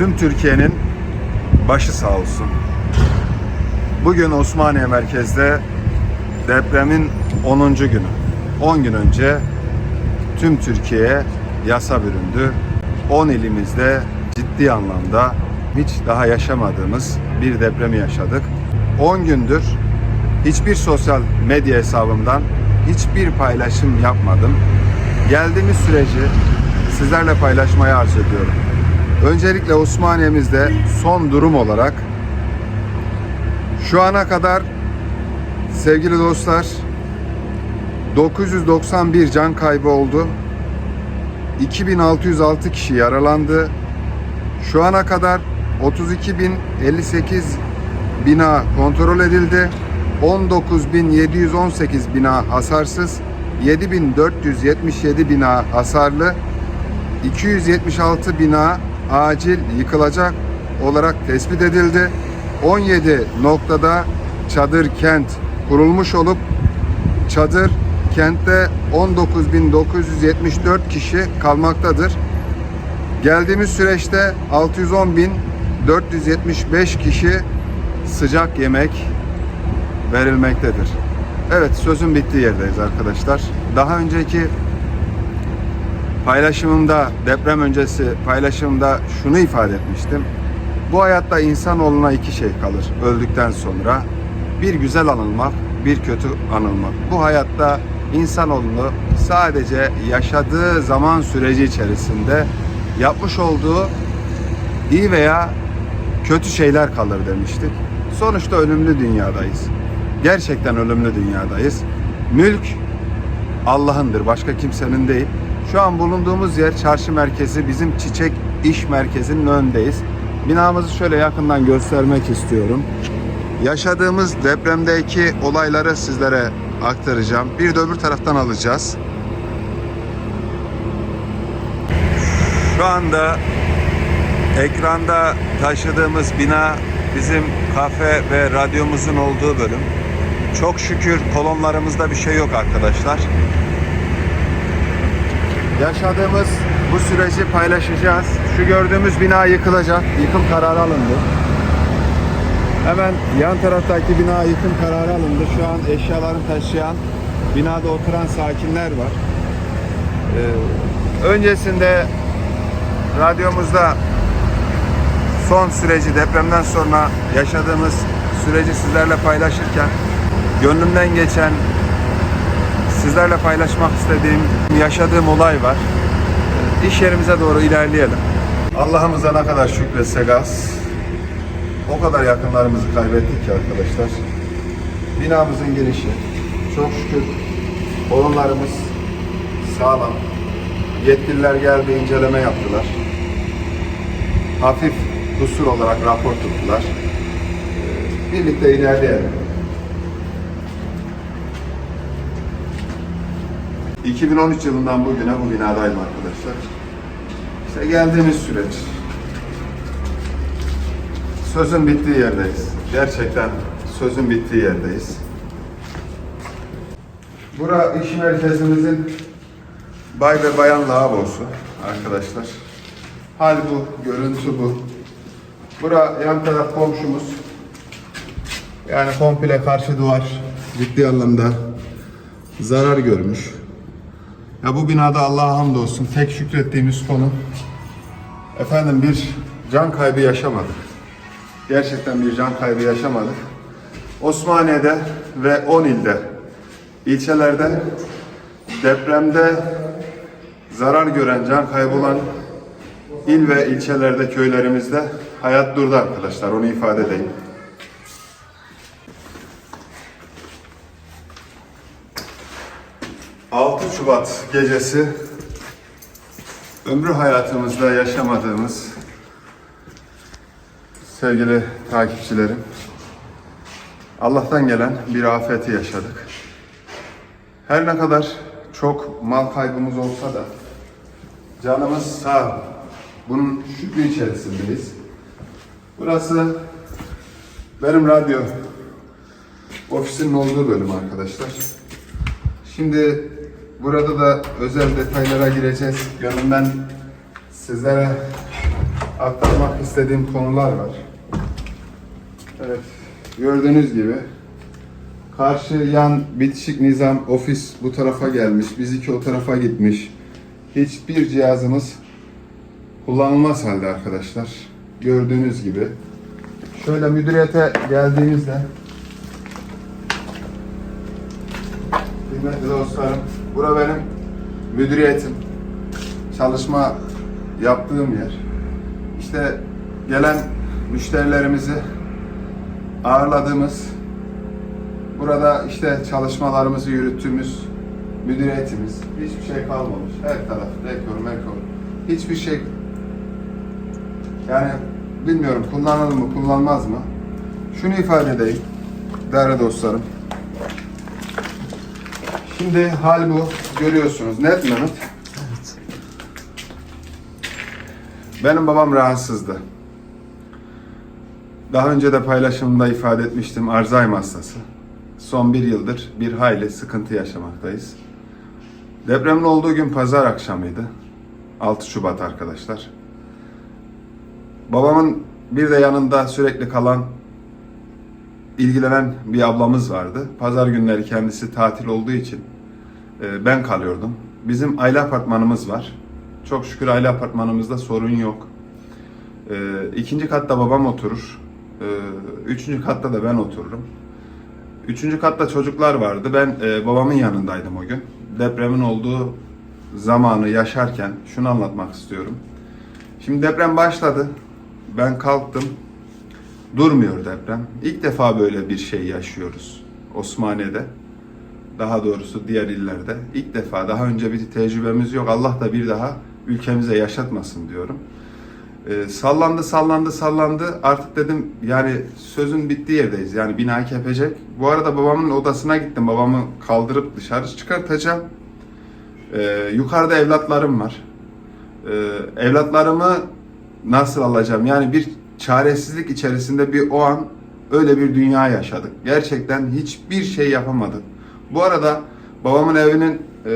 Tüm Türkiye'nin başı sağ olsun. Bugün Osmaniye merkezde depremin 10. günü. 10 gün önce tüm Türkiye'ye yasa büründü. 10 ilimizde ciddi anlamda hiç daha yaşamadığımız bir depremi yaşadık. 10 gündür hiçbir sosyal medya hesabımdan hiçbir paylaşım yapmadım. Geldiğimiz süreci sizlerle paylaşmaya arz ediyorum. Öncelikle Osmaniye'mizde son durum olarak şu ana kadar sevgili dostlar 991 can kaybı oldu. 2606 kişi yaralandı. Şu ana kadar 32.058 bina kontrol edildi. 19.718 bina hasarsız, 7.477 bina hasarlı, 276 bina acil yıkılacak olarak tespit edildi. 17 noktada çadır kent kurulmuş olup çadır kentte 19.974 kişi kalmaktadır. Geldiğimiz süreçte 610.475 kişi sıcak yemek verilmektedir. Evet sözün bittiği yerdeyiz arkadaşlar. Daha önceki paylaşımımda deprem öncesi paylaşımımda şunu ifade etmiştim. Bu hayatta insanoğluna iki şey kalır öldükten sonra. Bir güzel anılmak, bir kötü anılmak. Bu hayatta insanoğlunu sadece yaşadığı zaman süreci içerisinde yapmış olduğu iyi veya kötü şeyler kalır demiştik. Sonuçta ölümlü dünyadayız. Gerçekten ölümlü dünyadayız. Mülk Allah'ındır, başka kimsenin değil. Şu an bulunduğumuz yer çarşı merkezi, bizim çiçek iş merkezinin önündeyiz. Binamızı şöyle yakından göstermek istiyorum. Yaşadığımız depremdeki olayları sizlere aktaracağım. Bir de öbür taraftan alacağız. Şu anda ekranda taşıdığımız bina bizim kafe ve radyomuzun olduğu bölüm. Çok şükür kolonlarımızda bir şey yok arkadaşlar. Yaşadığımız bu süreci paylaşacağız. Şu gördüğümüz bina yıkılacak. Yıkım kararı alındı. Hemen yan taraftaki bina yıkım kararı alındı. Şu an eşyalarını taşıyan, binada oturan sakinler var. Ee, öncesinde radyomuzda son süreci depremden sonra yaşadığımız süreci sizlerle paylaşırken gönlümden geçen sizlerle paylaşmak istediğim yaşadığım olay var. İş yerimize doğru ilerleyelim. Allah'ımıza ne kadar şükretsek az. O kadar yakınlarımızı kaybettik ki arkadaşlar. Binamızın girişi çok şükür kolonlarımız sağlam. Yetkililer geldi inceleme yaptılar. Hafif kusur olarak rapor tuttular. Ee, Birlikte ilerleyelim. 2013 yılından bugüne bu binadayım arkadaşlar. İşte geldiğimiz süreç. Sözün bittiği yerdeyiz. Gerçekten sözün bittiği yerdeyiz. Bura iş merkezimizin bay ve bayan lavabosu arkadaşlar. Hal bu, görüntü bu. Bura yan taraf komşumuz. Yani komple karşı duvar ciddi anlamda zarar görmüş. Ya bu binada Allah'a hamdolsun tek şükrettiğimiz konu efendim bir can kaybı yaşamadık. Gerçekten bir can kaybı yaşamadık. Osmaniye'de ve 10 ilde ilçelerde depremde zarar gören, can kaybolan il ve ilçelerde, köylerimizde hayat durdu arkadaşlar. Onu ifade edeyim. Şubat gecesi... ...ömrü hayatımızda yaşamadığımız... ...sevgili takipçilerim... ...Allah'tan gelen bir afeti yaşadık. Her ne kadar çok mal kaybımız olsa da... ...canımız sağ. Bunun şükrü içerisindeyiz. Burası... ...benim radyo... ...ofisinin olduğu bölüm arkadaşlar. Şimdi burada da özel detaylara gireceğiz. Gönlümden sizlere aktarmak istediğim konular var. Evet, gördüğünüz gibi karşı yan bitişik nizam ofis bu tarafa gelmiş, bizimki o tarafa gitmiş. Hiçbir cihazımız kullanılmaz halde arkadaşlar. Gördüğünüz gibi. Şöyle müdüriyete geldiğimizde Kıymetli dostlarım, bura benim müdüriyetim. Çalışma yaptığım yer. İşte gelen müşterilerimizi ağırladığımız, burada işte çalışmalarımızı yürüttüğümüz müdüriyetimiz. Hiçbir şey kalmamış. Her taraf dekor, mekor. Hiçbir şey yani bilmiyorum kullanılır mı, kullanmaz mı? Şunu ifade edeyim değerli dostlarım. Şimdi hal bu. Görüyorsunuz. Net Mehmet? Benim babam rahatsızdı. Daha önce de paylaşımda ifade etmiştim. Alzheimer hastası. Son bir yıldır bir hayli sıkıntı yaşamaktayız. Depremin olduğu gün pazar akşamıydı. 6 Şubat arkadaşlar. Babamın bir de yanında sürekli kalan ilgilenen bir ablamız vardı. Pazar günleri kendisi tatil olduğu için ben kalıyordum. Bizim aile apartmanımız var. Çok şükür aile apartmanımızda sorun yok. E, ikinci katta babam oturur. E, üçüncü katta da ben otururum. Üçüncü katta çocuklar vardı. Ben e, babamın yanındaydım o gün. Depremin olduğu zamanı yaşarken şunu anlatmak istiyorum. Şimdi deprem başladı. Ben kalktım. Durmuyor deprem. İlk defa böyle bir şey yaşıyoruz Osmaniye'de. Daha doğrusu diğer illerde. İlk defa daha önce bir tecrübemiz yok. Allah da bir daha ülkemize yaşatmasın diyorum. Ee, sallandı sallandı sallandı. Artık dedim yani sözün bittiği yerdeyiz. Yani bina kepecek. Bu arada babamın odasına gittim. Babamı kaldırıp dışarı çıkartacağım. Ee, yukarıda evlatlarım var. Ee, evlatlarımı nasıl alacağım? Yani bir çaresizlik içerisinde bir o an öyle bir dünya yaşadık. Gerçekten hiçbir şey yapamadık. Bu arada babamın evinin e,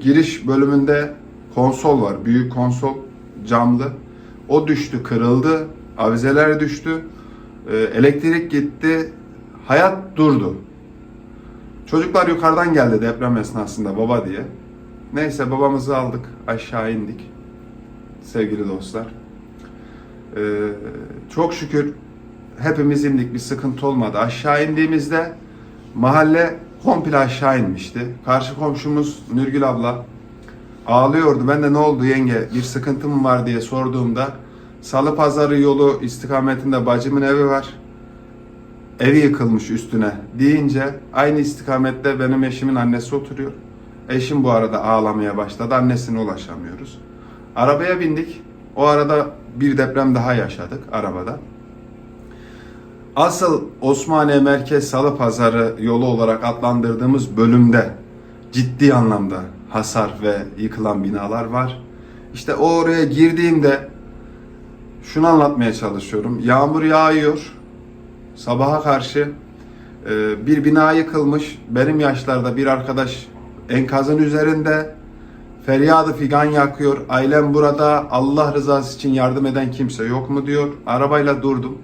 giriş bölümünde konsol var. Büyük konsol camlı. O düştü, kırıldı. Avizeler düştü. E, elektrik gitti. Hayat durdu. Çocuklar yukarıdan geldi deprem esnasında baba diye. Neyse babamızı aldık. Aşağı indik. Sevgili dostlar. Ee, çok şükür hepimiz indik bir sıkıntı olmadı. Aşağı indiğimizde mahalle komple aşağı inmişti. Karşı komşumuz Nürgül abla ağlıyordu. Ben de ne oldu yenge bir sıkıntı mı var diye sorduğumda Salı Pazarı yolu istikametinde bacımın evi var. Evi yıkılmış üstüne deyince aynı istikamette benim eşimin annesi oturuyor. Eşim bu arada ağlamaya başladı. Annesine ulaşamıyoruz. Arabaya bindik. O arada bir deprem daha yaşadık arabada. Asıl Osmaniye Merkez Salı Pazarı yolu olarak adlandırdığımız bölümde ciddi anlamda hasar ve yıkılan binalar var. İşte oraya girdiğimde şunu anlatmaya çalışıyorum. Yağmur yağıyor. Sabaha karşı e, bir bina yıkılmış. Benim yaşlarda bir arkadaş enkazın üzerinde Feryadı figan yakıyor. Ailem burada. Allah rızası için yardım eden kimse yok mu diyor. Arabayla durdum.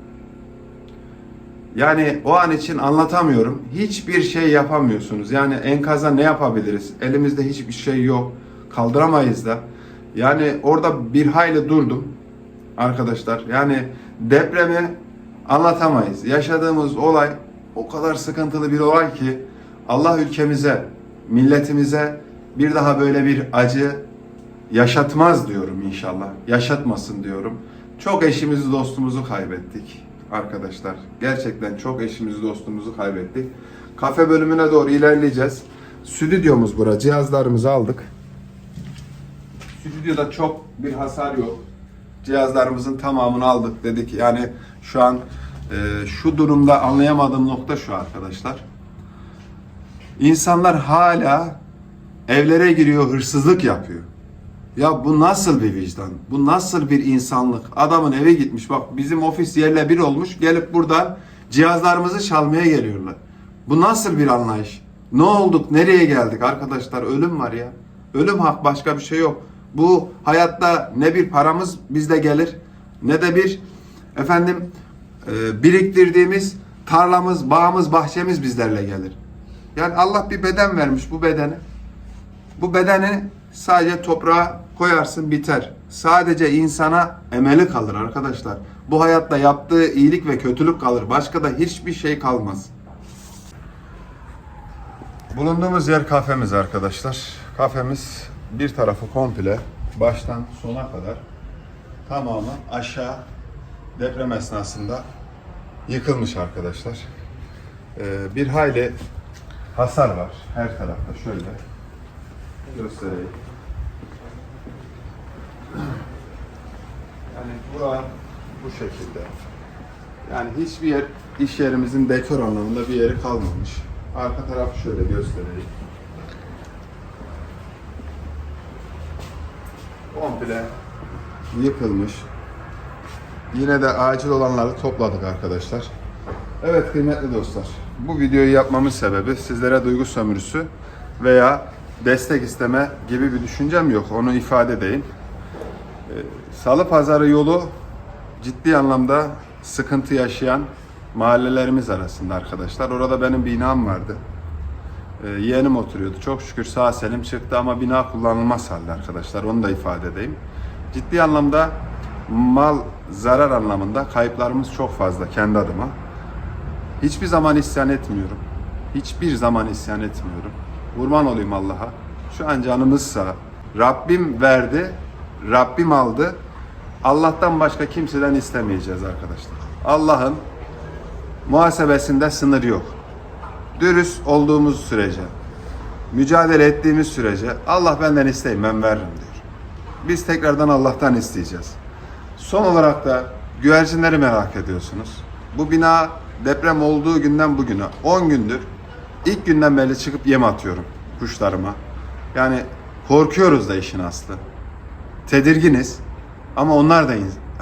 Yani o an için anlatamıyorum. Hiçbir şey yapamıyorsunuz. Yani enkaza ne yapabiliriz? Elimizde hiçbir şey yok. Kaldıramayız da. Yani orada bir hayli durdum arkadaşlar. Yani depremi anlatamayız. Yaşadığımız olay o kadar sıkıntılı bir olay ki Allah ülkemize, milletimize bir daha böyle bir acı yaşatmaz diyorum inşallah. Yaşatmasın diyorum. Çok eşimizi dostumuzu kaybettik arkadaşlar. Gerçekten çok eşimizi dostumuzu kaybettik. Kafe bölümüne doğru ilerleyeceğiz. Stüdyomuz bura. Cihazlarımızı aldık. Stüdyoda çok bir hasar yok. Cihazlarımızın tamamını aldık dedik. Yani şu an e, şu durumda anlayamadığım nokta şu arkadaşlar. İnsanlar hala evlere giriyor, hırsızlık yapıyor. Ya bu nasıl bir vicdan? Bu nasıl bir insanlık? Adamın eve gitmiş. Bak bizim ofis yerle bir olmuş. Gelip burada cihazlarımızı çalmaya geliyorlar. Bu nasıl bir anlayış? Ne olduk? Nereye geldik arkadaşlar? Ölüm var ya. Ölüm hak başka bir şey yok. Bu hayatta ne bir paramız bizde gelir ne de bir efendim e, biriktirdiğimiz tarlamız, bağımız, bahçemiz bizlerle gelir. Yani Allah bir beden vermiş bu bedeni. Bu bedeni sadece toprağa koyarsın biter. Sadece insana emeli kalır arkadaşlar. Bu hayatta yaptığı iyilik ve kötülük kalır. Başka da hiçbir şey kalmaz. Bulunduğumuz yer kafemiz arkadaşlar. Kafemiz bir tarafı komple baştan sona kadar tamamı aşağı deprem esnasında yıkılmış arkadaşlar. Ee, bir hayli hasar var her tarafta şöyle göstereyim. Yani bura bu şekilde. Yani hiçbir yer iş yerimizin dekor anlamında bir yeri kalmamış. Arka tarafı şöyle göstereyim. Komple yıkılmış. Yine de acil olanları topladık arkadaşlar. Evet kıymetli dostlar. Bu videoyu yapmamın sebebi sizlere duygu sömürüsü veya destek isteme gibi bir düşüncem yok. Onu ifade edeyim. Ee, Salı pazarı yolu ciddi anlamda sıkıntı yaşayan mahallelerimiz arasında arkadaşlar. Orada benim binam vardı. Ee, yeğenim oturuyordu. Çok şükür sağ selim çıktı ama bina kullanılmaz halde arkadaşlar. Onu da ifade edeyim. Ciddi anlamda mal zarar anlamında kayıplarımız çok fazla kendi adıma. Hiçbir zaman isyan etmiyorum. Hiçbir zaman isyan etmiyorum. Kurban olayım Allah'a. Şu an canımızsa Rabbim verdi, Rabbim aldı. Allah'tan başka kimseden istemeyeceğiz arkadaşlar. Allah'ın muhasebesinde sınır yok. Dürüst olduğumuz sürece, mücadele ettiğimiz sürece Allah benden isteyin ben veririm diyor. Biz tekrardan Allah'tan isteyeceğiz. Son olarak da güvercinleri merak ediyorsunuz. Bu bina deprem olduğu günden bugüne 10 gündür ilk günden beri çıkıp yem atıyorum kuşlarıma. Yani korkuyoruz da işin aslı. Tedirginiz ama onlar da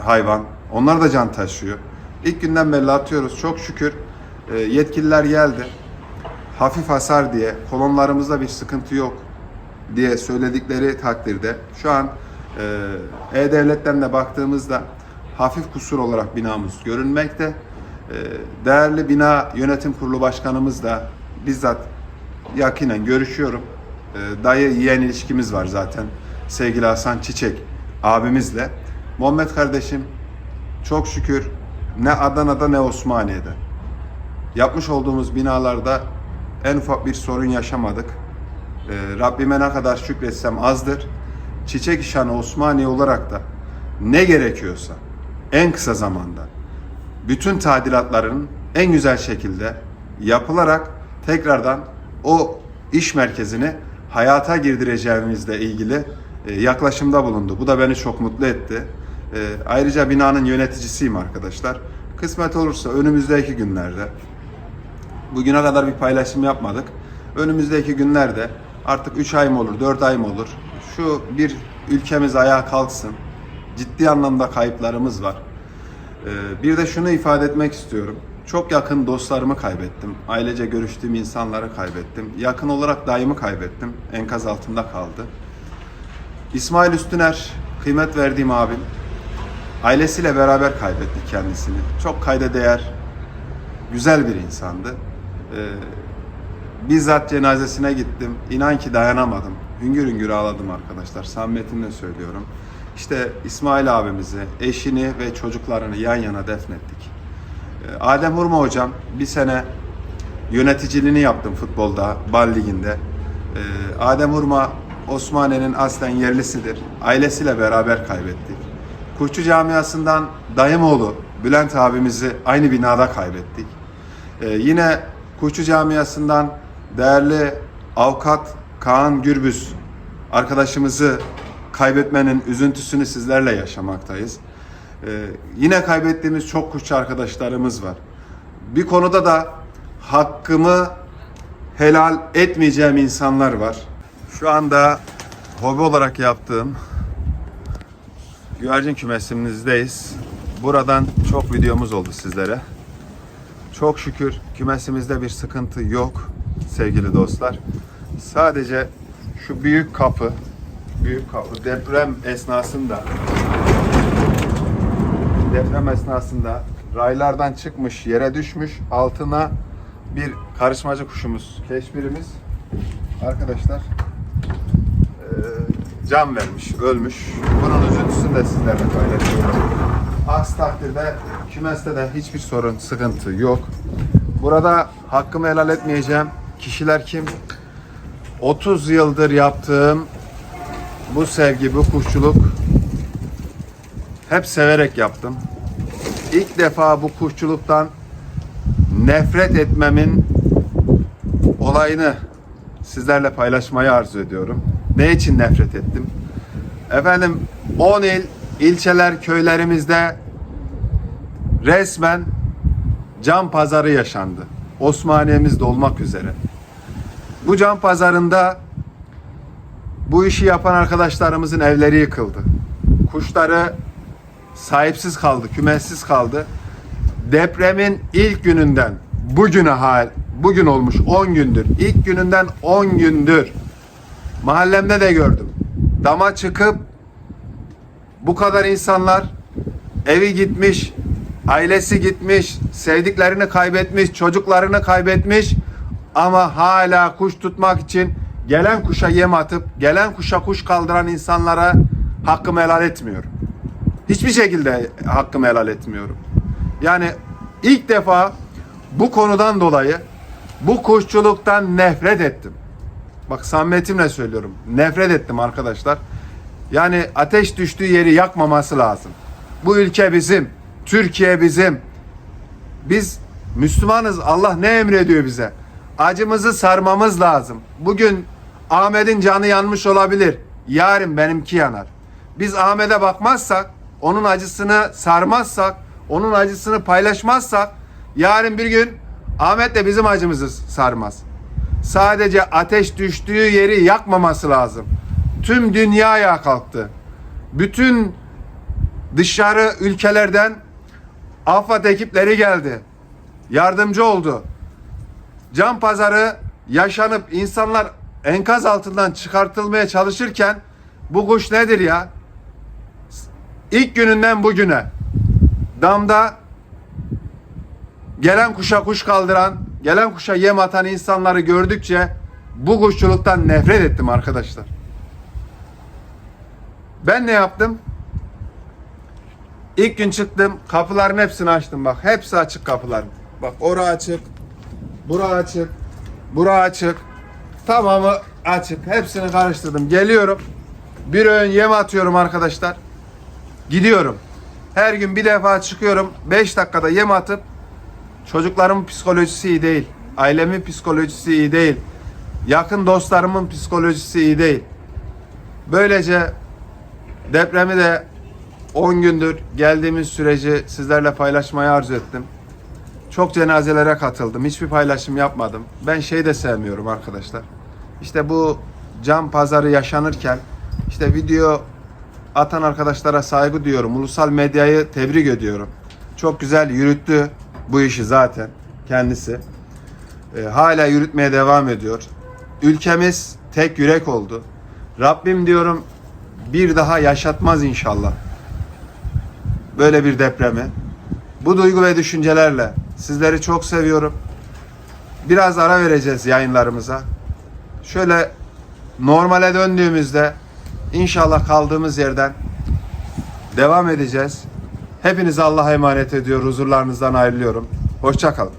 hayvan. Onlar da can taşıyor. İlk günden beri atıyoruz. Çok şükür e, yetkililer geldi. Hafif hasar diye kolonlarımızda bir sıkıntı yok diye söyledikleri takdirde şu an e, E-Devlet'ten de baktığımızda hafif kusur olarak binamız görünmekte. E, değerli bina yönetim kurulu başkanımız da bizzat yakinen görüşüyorum. E, dayı yeğen ilişkimiz var zaten. Sevgili Hasan Çiçek abimizle. Muhammed kardeşim çok şükür ne Adana'da ne Osmaniye'de yapmış olduğumuz binalarda en ufak bir sorun yaşamadık. Ee, Rabbime ne kadar şükretsem azdır. Çiçek İşhanı Osmaniye olarak da ne gerekiyorsa en kısa zamanda bütün tadilatların en güzel şekilde yapılarak tekrardan o iş merkezini hayata girdireceğimizle ilgili e, yaklaşımda bulundu. Bu da beni çok mutlu etti. E, Ayrıca binanın yöneticisiyim arkadaşlar. Kısmet olursa önümüzdeki günlerde Bugüne kadar bir paylaşım yapmadık. Önümüzdeki günlerde artık 3 ay mı olur, 4 ay mı olur? Şu bir ülkemiz ayağa kalksın. Ciddi anlamda kayıplarımız var. Ee, Bir de şunu ifade etmek istiyorum. Çok yakın dostlarımı kaybettim. Ailece görüştüğüm insanları kaybettim. Yakın olarak dayımı kaybettim. Enkaz altında kaldı. İsmail Üstüner, kıymet verdiğim abim. Ailesiyle beraber kaybettik kendisini. Çok kayda değer, güzel bir insandı. Ee, bizzat cenazesine gittim. İnan ki dayanamadım. Hüngür hüngür ağladım arkadaşlar. Samimiyetimle söylüyorum. İşte İsmail abimizi, eşini ve çocuklarını yan yana defnettik. Adem Hurma hocam bir sene yöneticiliğini yaptım futbolda, Bal Ligi'nde. Ee, Adem Hurma Osmaniye'nin aslen yerlisidir. Ailesiyle beraber kaybettik. Kuşçu camiasından dayımoğlu Bülent abimizi aynı binada kaybettik. Ee, yine Kuşçu camiasından değerli avukat Kaan Gürbüz arkadaşımızı kaybetmenin üzüntüsünü sizlerle yaşamaktayız. Ee, yine kaybettiğimiz çok kuşçu arkadaşlarımız var. Bir konuda da hakkımı helal etmeyeceğim insanlar var. Şu anda hobi olarak yaptığım güvercin kümesimizdeyiz. Buradan çok videomuz oldu sizlere. Çok şükür kümesimizde bir sıkıntı yok sevgili dostlar. Sadece şu büyük kapı, büyük kapı deprem esnasında deprem esnasında raylardan çıkmış, yere düşmüş. Altına bir karışmacı kuşumuz, keşbirimiz arkadaşlar can vermiş, ölmüş. Bunun üzüntüsünü de sizlerle paylaşıyorum. Aksi takdirde kümeste de hiçbir sorun, sıkıntı yok. Burada hakkımı helal etmeyeceğim. Kişiler kim? 30 yıldır yaptığım bu sevgi, bu kuşçuluk hep severek yaptım. İlk defa bu kuşçuluktan nefret etmemin olayını sizlerle paylaşmayı arzu ediyorum. Ne için nefret ettim? Efendim 10 il, ilçeler, köylerimizde resmen can pazarı yaşandı. Osmaniye'mizde olmak üzere. Bu can pazarında bu işi yapan arkadaşlarımızın evleri yıkıldı. Kuşları sahipsiz kaldı, kümessiz kaldı. Depremin ilk gününden bugüne hal, bugün olmuş 10 gündür. İlk gününden 10 gündür. Mahallemde de gördüm. Dama çıkıp bu kadar insanlar evi gitmiş, ailesi gitmiş, sevdiklerini kaybetmiş, çocuklarını kaybetmiş ama hala kuş tutmak için gelen kuşa yem atıp gelen kuşa kuş kaldıran insanlara hakkımı helal etmiyorum. Hiçbir şekilde hakkımı helal etmiyorum. Yani ilk defa bu konudan dolayı bu kuşçuluktan nefret ettim. Bak samimiyetimle söylüyorum. Nefret ettim arkadaşlar. Yani ateş düştüğü yeri yakmaması lazım. Bu ülke bizim. Türkiye bizim. Biz Müslümanız. Allah ne emrediyor bize? Acımızı sarmamız lazım. Bugün Ahmet'in canı yanmış olabilir. Yarın benimki yanar. Biz Ahmet'e bakmazsak, onun acısını sarmazsak, onun acısını paylaşmazsak yarın bir gün Ahmet de bizim acımızı sarmaz. Sadece ateş düştüğü yeri yakmaması lazım. Tüm dünya ayağa kalktı. Bütün dışarı ülkelerden AFAD ekipleri geldi. Yardımcı oldu. Can pazarı yaşanıp insanlar enkaz altından çıkartılmaya çalışırken bu kuş nedir ya? İlk gününden bugüne damda gelen kuşa kuş kaldıran, gelen kuşa yem atan insanları gördükçe bu kuşçuluktan nefret ettim arkadaşlar. Ben ne yaptım? İlk gün çıktım, kapıların hepsini açtım bak. Hepsi açık kapılar. Bak ora açık, bura açık, bura açık. Tamamı açık. Hepsini karıştırdım. Geliyorum. Bir öğün yem atıyorum arkadaşlar. Gidiyorum. Her gün bir defa çıkıyorum. 5 dakikada yem atıp çocuklarımın psikolojisi iyi değil. Ailemin psikolojisi iyi değil. Yakın dostlarımın psikolojisi iyi değil. Böylece depremi de 10 gündür geldiğimiz süreci sizlerle paylaşmayı arzu ettim. Çok cenazelere katıldım. Hiçbir paylaşım yapmadım. Ben şey de sevmiyorum arkadaşlar. İşte bu can pazarı yaşanırken işte video atan arkadaşlara saygı duyuyorum. Ulusal medyayı tebrik ediyorum. Çok güzel yürüttü bu işi zaten kendisi. Ee, hala yürütmeye devam ediyor. Ülkemiz tek yürek oldu. Rabbim diyorum bir daha yaşatmaz inşallah. Böyle bir depremi. Bu duygu ve düşüncelerle sizleri çok seviyorum. Biraz ara vereceğiz yayınlarımıza. Şöyle normale döndüğümüzde inşallah kaldığımız yerden devam edeceğiz. Hepinizi Allah'a emanet ediyor. Huzurlarınızdan ayrılıyorum. Hoşçakalın.